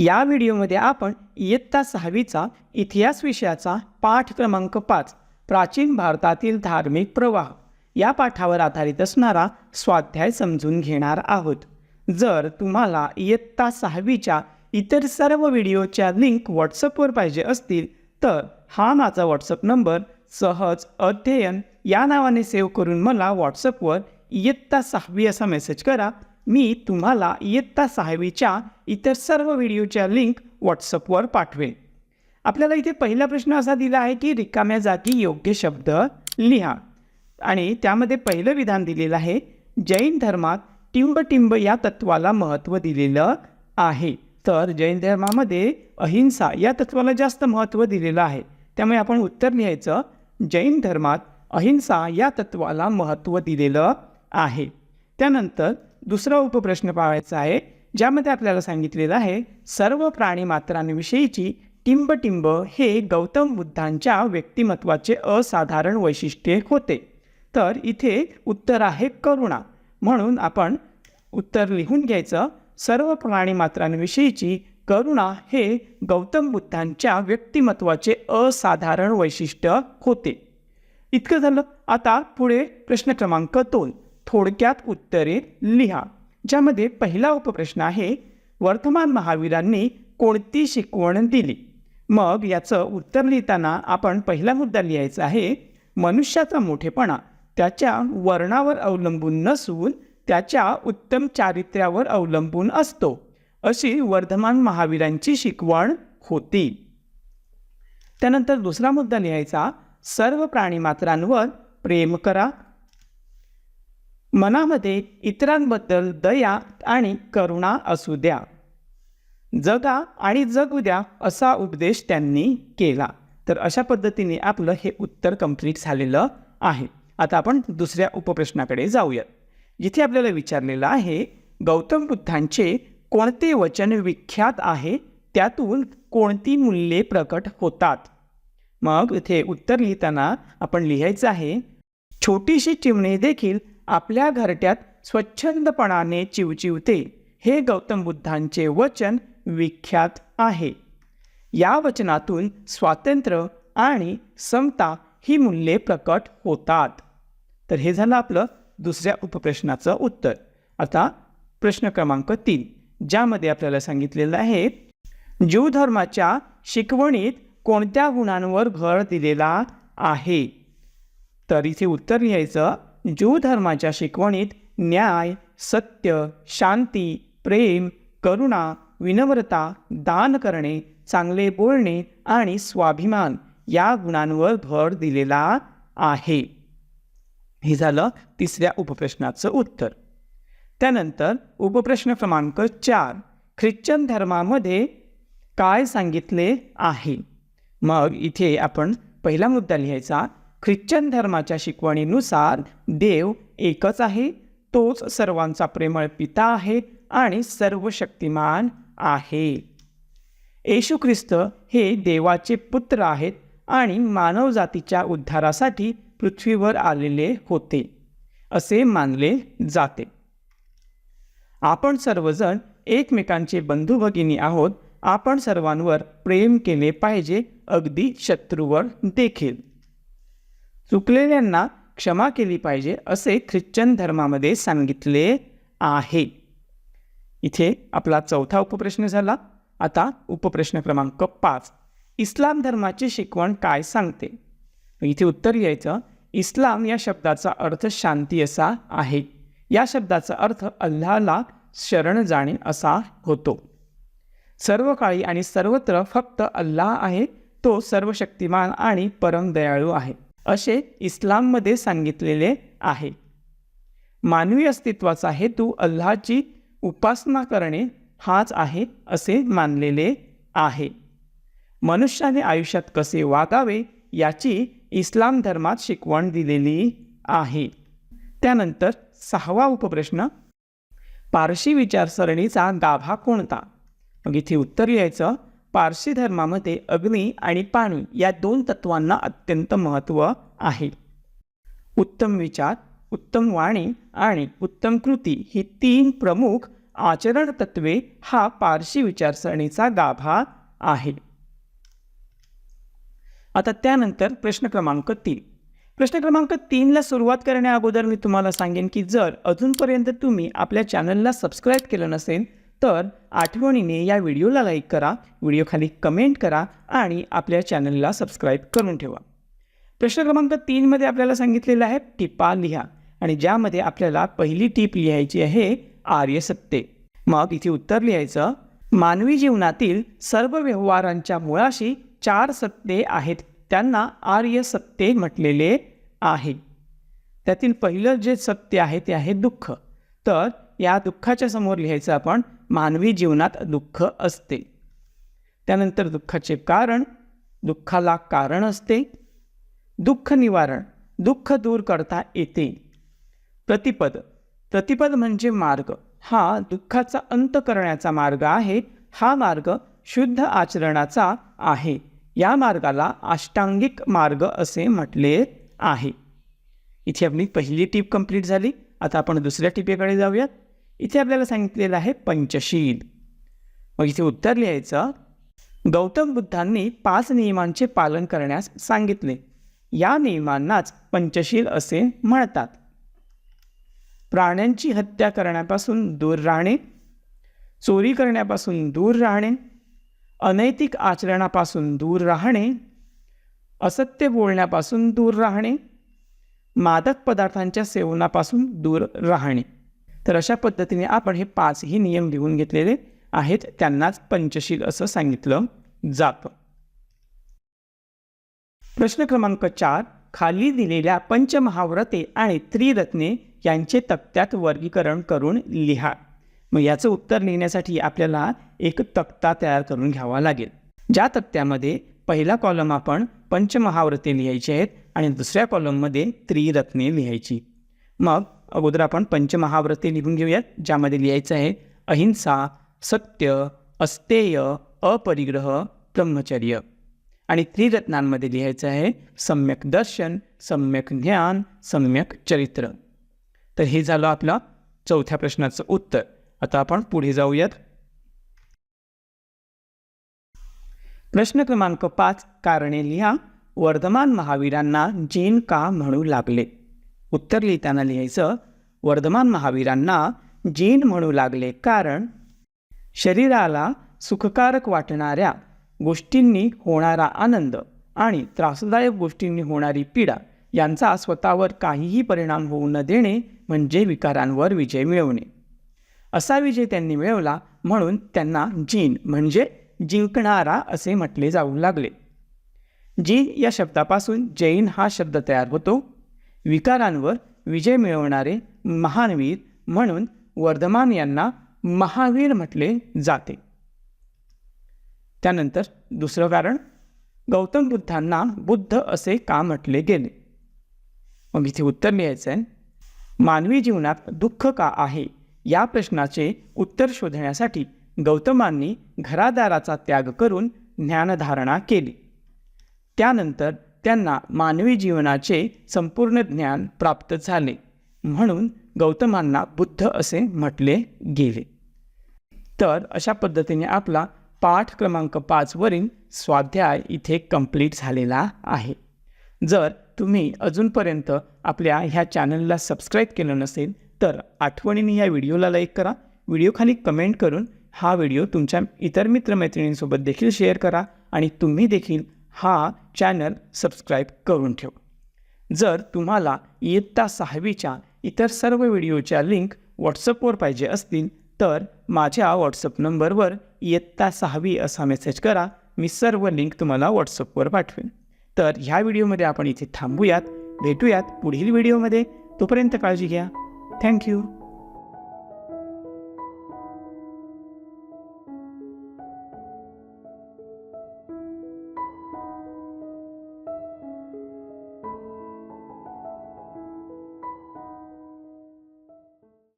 या व्हिडिओमध्ये आपण इयत्ता सहावीचा इतिहास विषयाचा पाठ क्रमांक पाच प्राचीन भारतातील धार्मिक प्रवाह या पाठावर आधारित असणारा स्वाध्याय समजून घेणार आहोत. जर तुम्हाला इयत्ता सहावीच्या इतर सर्व व्हिडिओच्या लिंक व्हॉट्सअपवर पाहिजे असतील तर हा माझा व्हॉट्सअप नंबर सहज अध्ययन या नावाने सेव्ह करून मला व्हॉट्सअपवर इयत्ता सहावी असा मेसेज करा. मी तुम्हाला इयत्ता सहावीच्या इतर सर्व व्हिडिओच्या लिंक व्हॉट्सअपवर पाठवेन. आपल्याला इथे पहिला प्रश्न असा दिला आहे की रिकाम्या जागी योग्य शब्द लिहा. आणि त्यामध्ये पहिलं विधान दिलेलं आहे जैन धर्मात टिंबटिंब या तत्वाला महत्त्व दिलेलं आहे. तर जैन धर्मामध्ये अहिंसा या तत्वाला जास्त महत्त्व दिलेलं आहे. त्यामुळे आपण उत्तर लिहायचं जैन धर्मात अहिंसा या तत्वाला महत्त्व दिलेलं आहे. त्यानंतर दुसरा उपप्रश्न पाहायचा आहे ज्यामध्ये आपल्याला सांगितलेलं आहे सर्व प्राणी मात्रांविषयीची टिंबटिंब हे गौतम बुद्धांच्या व्यक्तिमत्वाचे असाधारण वैशिष्ट्ये होते. तर इथे उत्तर आहे करुणा. म्हणून आपण उत्तर लिहून घ्यायचं सर्व प्राणी मात्रांविषयीची करुणा हे गौतम बुद्धांच्या व्यक्तिमत्वाचे असाधारण वैशिष्ट्य होते. इतकं झालं. आता पुढे प्रश्न क्रमांक दोन. थोडक्यात उत्तरे लिहा ज्यामध्ये पहिला उपप्रश्न आहे वर्तमान महावीरांनी कोणती शिकवण दिली? मग याचं उत्तर लिहिताना आपण पहिला मुद्दा लिहायचा आहे मनुष्याचा मोठेपणा. त्याच्या वर्णावर अवलंबून नसून त्याच्या उत्तम चारित्र्यावर अवलंबून असतो. अशी वर्धमान महावीरांची शिकवण होती. त्यानंतर दुसरा मुद्दा लिहायचा सर्व प्राणीमात्रांवर प्रेम करा मनामध्ये इतरांबद्दल दया आणि करुणा असू द्या. जगा आणि जगू द्या असा उपदेश त्यांनी केला. तर अशा पद्धतीने आपलं हे उत्तर कंप्लीट झालेलं आहे. आता आपण दुसऱ्या उपप्रश्नाकडे जाऊयात. जिथे आपल्याला विचारलेलं आहे गौतम बुद्धांचे कोणते वचन विख्यात आहे? त्यातून कोणती मूल्ये प्रकट होतात? मग इथे उत्तर लिहिताना आपण लिहायचं आहे छोटीशी चिमणी देखील आपल्या घरट्यात स्वच्छंदपणाने चिवचिवते. हे गौतम बुद्धांचे वचन विख्यात आहे. या वचनातून स्वातंत्र्य आणि समता ही मूल्ये प्रकट होतात. तर हे झालं आपलं दुसऱ्या उपप्रश्नाचं उत्तर. आता प्रश्न क्रमांक तीन ज्यामध्ये आपल्याला सांगितलेलं आहे ज्यू धर्माच्या शिकवणीत कोणत्या गुणांवर भर दिलेला आहे? तर इथे उत्तर लिहायचं ज्यू धर्माच्या शिकवणीत न्याय सत्य शांती प्रेम करुणा विनम्रता दान करणे चांगले बोलणे आणि स्वाभिमान या गुणांवर भर दिलेला आहे. हे झालं तिसऱ्या उपप्रश्नाचं उत्तर. त्यानंतर उपप्रश्न क्रमांक चार ख्रिश्चन धर्मामध्ये काय सांगितले आहे? मग इथे आपण पहिला मुद्दा लिहायचा. ख्रिश्चन धर्माच्या शिकवणीनुसार देव एकच आहे तोच सर्वांचा प्रेमळ पिता आहे आणि सर्व शक्तिमान आहे. येशू ख्रिस्त हे देवाचे पुत्र आहेत आणि मानवजातीच्या उद्धारासाठी पृथ्वीवर आलेले होते असे मानले जाते. आपण सर्वजण एकमेकांचे बंधू भगिनी आहोत आपण सर्वांवर प्रेम केले पाहिजे अगदी शत्रूवर देखील. चुकलेल्यांना क्षमा केली पाहिजे असे ख्रिश्चन धर्मामध्ये सांगितले आहे. इथे आपला चौथा उपप्रश्न झाला. आता उपप्रश्न क्रमांक पाच. इस्लाम धर्माची शिकवण काय सांगते? इथे उत्तर यायचं. इस्लाम या शब्दाचा अर्थ शांती असा आहे. या शब्दाचा अर्थ अल्लाला शरण जाणे असा होतो. सर्व काळी आणि सर्वत्र फक्त अल्लाह आहे तो सर्व शक्तिमान आणि परम दयाळू आहे. असे इस्लाममध्ये सांगितलेले आहे. मानवी अस्तित्वाचा हेतू अल्लाची उपासना करणे हाच आहे असे मानलेले आहे. मनुष्याने आयुष्यात कसे वागावे याची इस्लाम धर्मात शिकवण दिलेली आहे. त्यानंतर सहावा उपप्रश्न पारशी विचारसरणीचा गाभा कोणता? मग इथे उत्तर लिहायचं पारशी धर्मामध्ये अग्नी आणि पाणी या दोन तत्वांना अत्यंत महत्त्व आहे. उत्तम विचार उत्तम वाणी आणि उत्तम कृती ही तीन प्रमुख आचरण तत्वे हा पारशी विचारसरणीचा गाभा आहे. आता त्यानंतर प्रश्न क्रमांक तीन. प्रश्न क्रमांक तीनला सुरुवात करण्या अगोदर मी तुम्हाला सांगेन की जर अजूनपर्यंत तुम्ही आपल्या चॅनलला सबस्क्राईब केलं नसेल तर आठवणीने या व्हिडिओला लाईक करा व्हिडिओखाली कमेंट करा आणि आपल्या चॅनलला सबस्क्राईब करून ठेवा. प्रश्न क्रमांक तीनमध्ये आपल्याला सांगितलेलं आहे टिपा लिहा. आणि ज्यामध्ये आपल्याला पहिली टीप लिहायची आहे आर्यसत्ते. मग इथे उत्तर लिहायचं मानवी जीवनातील सर्व व्यवहारांच्या मुळाशी चार सत्ते आहेत त्यांना आर्य सत्ते म्हटलेले आहे. त्यातील पहिलं जे सत्य आहे ते आहे दुःख. तर या दुःखाच्या समोर लिहायचं आपण मानवी जीवनात दुःख असते. त्यानंतर दुःखाचे कारण दुःखाला कारण असते. दुःख निवारण दुःख दूर करता येते. प्रतिपद प्रतिपद म्हणजे मार्ग. हा दुःखाचा अंत करण्याचा मार्ग आहे. हा मार्ग शुद्ध आचरणाचा आहे. या मार्गाला अष्टांगिक मार्ग असे म्हटले आहे. इथे आपली पहिली टीप कंप्लीट झाली. आता आपण दुसऱ्या टिपेकडे जाऊयात. इथे आपल्याला सांगितलेलं आहे पंचशील. मग इथे उत्तर लिहायचं गौतम बुद्धांनी पाच नियमांचे पालन करण्यास सांगितले. या नियमांनाच पंचशील असे म्हणतात. प्राण्यांची हत्या करण्यापासून दूर राहणे चोरी करण्यापासून दूर राहणे अनैतिक आचरणापासून दूर राहणे असत्य बोलण्यापासून दूर राहणे मादक पदार्थांच्या सेवनापासून दूर राहणे. तर अशा पद्धतीने आपण हे पाचही नियम लिहून घेतलेले आहेत. त्यांनाच पंचशील असं सांगितलं जातं. प्रश्न क्रमांक चार खाली दिलेल्या पंचमहाव्रते आणि त्रिरत्ने यांचे तक्त्यात वर्गीकरण करून लिहा. मग याचं उत्तर लिहिण्यासाठी आपल्याला एक तक्ता तयार करून घ्यावा लागेल. ज्या तक्त्यामध्ये पहिला कॉलम आपण पंचमहाव्रते लिहायची आहेत आणि दुसऱ्या कॉलममध्ये त्रिरत्ने लिहायची. मग अगोदर आपण पंचमहाव्रते लिहून घेऊयात ज्यामध्ये लिहायचं आहे अहिंसा सत्य अस्तेय अपरिग्रह ब्रह्मचर्य. आणि त्रिरत्नांमध्ये लिहायचं आहे सम्यक दर्शन सम्यक ज्ञान सम्यक चरित्र. तर हे झालं आपलं चौथ्या प्रश्नाचं उत्तर. आता आपण पुढे जाऊयात. प्रश्न क्रमांक पाच कारणे लिहा. वर्धमान महावीरांना जैन का म्हणू लागले? उत्तर लिहिताना लिहायचं वर्धमान महावीरांना जीन म्हणू लागले कारण शरीराला सुखकारक वाटणाऱ्या गोष्टींनी होणारा आनंद आणि त्रासदायक गोष्टींनी होणारी पीडा यांचा स्वतःवर काहीही परिणाम होऊ न देणे म्हणजे विकारांवर विजय मिळवणे. असा विजय त्यांनी मिळवला म्हणून त्यांना जीन म्हणजे जिंकणारा असे म्हटले जाऊ लागले. जीन या शब्दापासून जैन हा शब्द तयार होतो. विकारांवर विजय मिळवणारे महानवीर म्हणून वर्धमान यांना महावीर म्हटले जाते. त्यानंतर दुसरं कारण गौतम बुद्धांना बुद्ध असे का म्हटले गेले? मग इथे उत्तर लिहायचं आहे मानवी जीवनात दुःख का आहे? या प्रश्नाचे उत्तर शोधण्यासाठी गौतमांनी घरादाराचा त्याग करून ज्ञानधारणा केली. त्यानंतर त्यांना मानवी जीवनाचे संपूर्ण ज्ञान प्राप्त झाले म्हणून गौतमांना बुद्ध असे म्हटले गेले. तर अशा पद्धतीने आपला पाठ क्रमांक पाचवरील स्वाध्याय इथे कंप्लीट झालेला आहे. जर तुम्ही अजूनपर्यंत आपल्या ह्या चॅनलला सबस्क्राईब केलं नसेल तर आठवणीने या व्हिडिओला लाईक करा. व्हिडिओखाली कमेंट करून हा व्हिडिओ तुमच्या इतर मित्रमैत्रिणींसोबत देखील शेअर करा आणि तुम्ही देखील हा चॅनल सबस्क्राईब करून ठेवा. जर तुम्हाला इयत्ता सहावीच्या इतर सर्व व्हिडिओच्या लिंक व्हॉट्सअपवर पाहिजे असतील तर माझ्या व्हॉट्सअप नंबरवर इयत्ता सहावी असा मेसेज करा. मी सर्व लिंक तुम्हाला व्हॉट्सअपवर पाठवेन. तर ह्या व्हिडिओमध्ये आपण इथे थांबूयात भेटूयात पुढील व्हिडिओमध्ये. तोपर्यंत काळजी घ्या. थँक्यू.